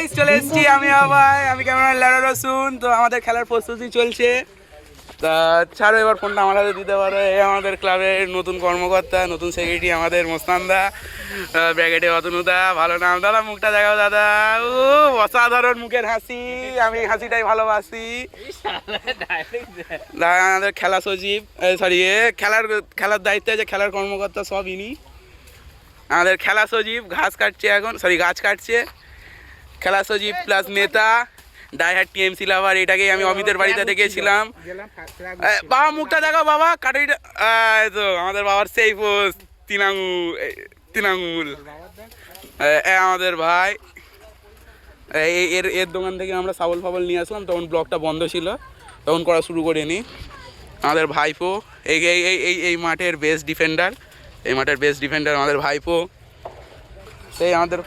Guys চলে এসেছি আমি আবার। আমি ক্যামেরা ল্যাডা রসুন। তো আমাদের খেলার প্রস্তুতি চলছে। তা ছাড়ো এবার ফোনটা আমার হাতে দিতে পারো। এই আমাদের ক্লাবের নতুন কর্মকর্তা, নতুন সেক্রেটারি আমাদের মোস্তানদা ব্র্যাকেটে অতনুদা, ভালো নাম। দাদা, মুখটা দেখাও, দাদা। ও অসাধারণ মুখের হাসি। আমি হাসিটাই ভালোবাসি। দাদা আমাদের খেলা সচিব সরি খেলার খেলার দায়িত্বে আছে, খেলার কর্মকর্তা সব ইনি। আমাদের খেলা সচিব, ঘাস কাটছে এখন সরি গাছ কাটছে। খেলা সচিব প্লাস নেতা ডাইহার টিএমসি লাভার এটাকেই আমি অমিতের বাড়িতে দেখেছিলাম বাবা মুখটা দেখো বাবা কাটারিটা তো আমাদের বাবার সেই পোস্ট তিন আঙুল এই, এ, এ আমাদের ভাই। এর এর দোকান থেকে আমরা সাবল ফাবল নিয়ে আসলাম তখন ব্লগটা বন্ধ ছিল তখন করা শুরু করিনি। আমাদের ভাইপো এই এই এই এই মাঠের বেস্ট ডিফেন্ডার এই মাঠের বেস্ট ডিফেন্ডার আমাদের ভাইপো। সেই আমাদের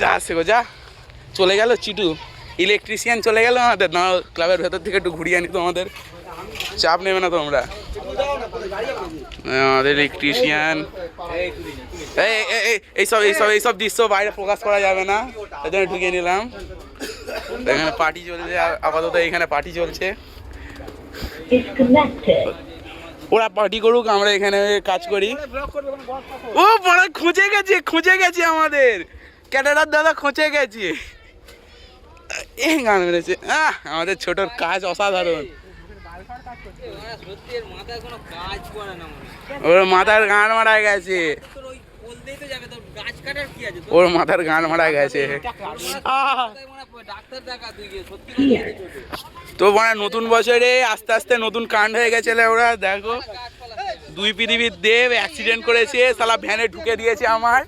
যা আসছে গো, যা। চলে গেল চিটু। ইলেকট্রিশিয়ান চলে গেল আমাদের। না ক্লাবের ভেতর থেকে একটু ঘুরিয়ে আনি তো আমাদের চাপ নেবে না তোমরা। আমাদের ইলেকট্রিশিয়ান। এই, এই- এই এইসব এইসব এইসব দৃশ্য বাইরে প্রকাশ করা যাবে না। তাই জন্য ঢুকিয়ে নিলাম। এখানে পার্টি চলছে আপাতত এখানে পার্টি চলছে। ওরা পার্টি করুক, আমরা এখানে কাজ করি। ও, বড়, খুঁজে গেছে খুঁজে গেছে আমাদের। ক্যাটারার দাদা খুঁজে গেছে এই গান মেরেছে আমাদের ছোটর কাজ অসাধারণ। ওর মাথার গান মারা গেছে ওর মাথার গান মারা গেছে. তো মানে নতুন বছরে আস্তে আস্তে নতুন কাণ্ড হয়ে গেছে ওরা, দেখো দুই পৃথিবীর দেব অ্যাক্সিডেন্ট করেছে সালা ভ্যানে ঢুকে দিয়েছে আমার।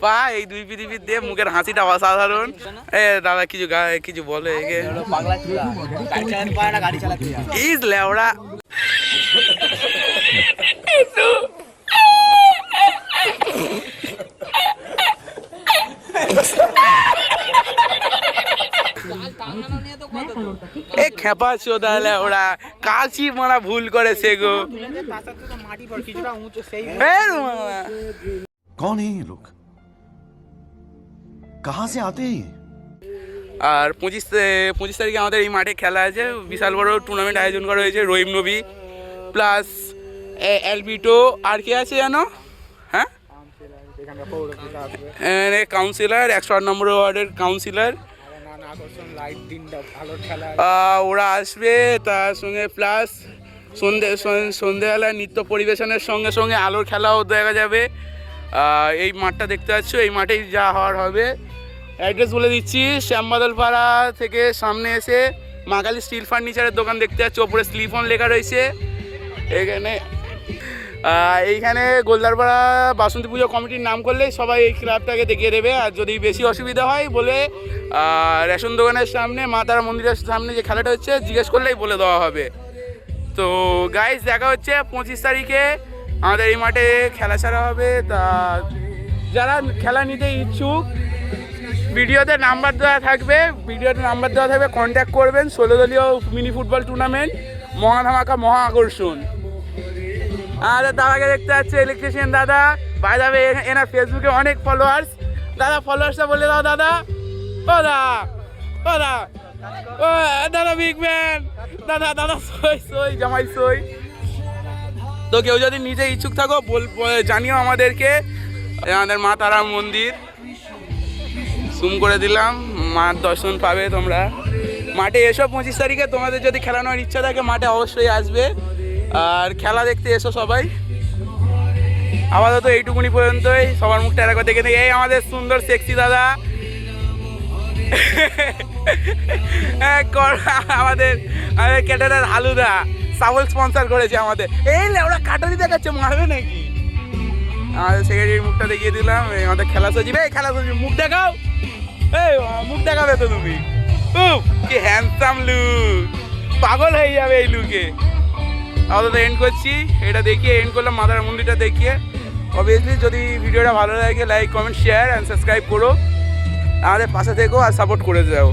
পা এই দুই পৃথিবীর দেব মুখের হাসিটা অসাধারণ। এ দাদা কিছু গা- কিছু বলে ইস লেওড়া নিয়ে তো কথা তো। এ খেপা তাহলে ওরা। কাশি মারা ভুল করে সে গো কন এই লোক কাহা সে আতে আর পঁচিশ পঁচিশ তারিখে আমাদের এই মাঠে খেলা আছে। বিশাল বড় টুর্নামেন্ট আয়োজন করা হয়েছে রহিম নবী প্লাস অ্যালবিটো আর কে আছে জানো? হ্যাঁ? কাউন্সিলর একশো আট নম্বর ওয়ার্ডের কাউন্সিলর ওরা আসবে, তার সঙ্গে প্লাস সন্ধে, সন- সন্ধেবেলা নৃত্য পরিবেশনের সঙ্গে সঙ্গে আলোর খেলাও দেখা যাবে। এই মাঠটা দেখতে পাচ্ছ, এই মাঠেই যা হওয়ার হবে। অ্যাড্রেস বলে দিচ্ছি শ্যামবাদল পাড়া থেকে সামনে এসে মাকালি স্টিল ফার্নিচারের দোকান দেখতে পাচ্ছ, ওপরে স্লিফন লেখা রয়েছে। এখানে এইখানে গোলদারপাড়া বাসন্তী পুজো কমিটির নাম করলেই সবাই এই ক্লাবটাকে দেখিয়ে দেবে। আর যদি বেশি অসুবিধা হয় বলে রেশন দোকানের সামনে, মা তারা মন্দিরের সামনে যে খেলাটা হচ্ছে, জিজ্ঞেস করলেই বলে দেওয়া হবে। তো গাইজ দেখা হচ্ছে পঁচিশ তারিখে। আমাদের এই মাঠে খেলা ছাড়া হবে। তা যারা খেলা নিতে ইচ্ছুক, ভিডিওতে নাম্বার দেওয়া থাকবে। ভিডিওতে নাম্বার দেওয়া থাকবে কন্ট্যাক্ট করবেন। ষোলো দলীয় মিনি ফুটবল টুর্নামেন্ট মহা ধামাকা মহা আকর্ষণ। আমাদের দাদাকে দেখতে পাচ্ছে ইলেকট্রিশিয়ান দাদা। বাই যাবে এনার ফেসবুকে অনেক ফলোয়ার্স দাদা ফলোয়ার্সটা বলে দাও, দাদা। ও দা ও দা ও দাদা বিগ ম্যান দাদা দাদা, সই সই, জামাই, সই। তো কেউ যদি নিজে ইচ্ছুক থাকো, বল জানিও আমাদেরকে। আমাদের মা তারা মন্দির। জুম করে দিলাম মার দর্শন পাবে তোমরা। মাঠে এসো পঁচিশ তারিখে, তোমাদের যদি খেলানোর ইচ্ছা থাকে, মাঠে অবশ্যই আসবে। আর খেলা দেখতে এসো সবাই। আপাতত এইটুকুনি পর্যন্তই। সবার মুখটা একবার দেখে দেখে এই আমাদের সুন্দর সেক্সি দাদা। আমাদের আমাদের ক্যাটারার হালুদা সাবল স্পন্সর করেছে আমাদের। এই ওরা কাটারি দেখাচ্ছে, মারবে নাকি? আমাদের সেক্রেটারির মুখটা দেখিয়ে দিলাম। আমাদের খেলা সচিব এই খেলা সচিব মুখ দেখাও। এই মুখ দেখাবে তো তুমি। উফ, কি হ্যান্ডসাম লুক পাগল হয়ে যাবে এই লুকে আপাতত এন্ড করছি। এটা দেখিয়ে এন্ড করলাম মাদার মন্দিরটা দেখিয়ে। অবভিয়াসলি যদি ভিডিওটা ভালো লাগে like comment share and subscribe করো। আমাদের পাশে থেকো আর সাপোর্ট করে যাও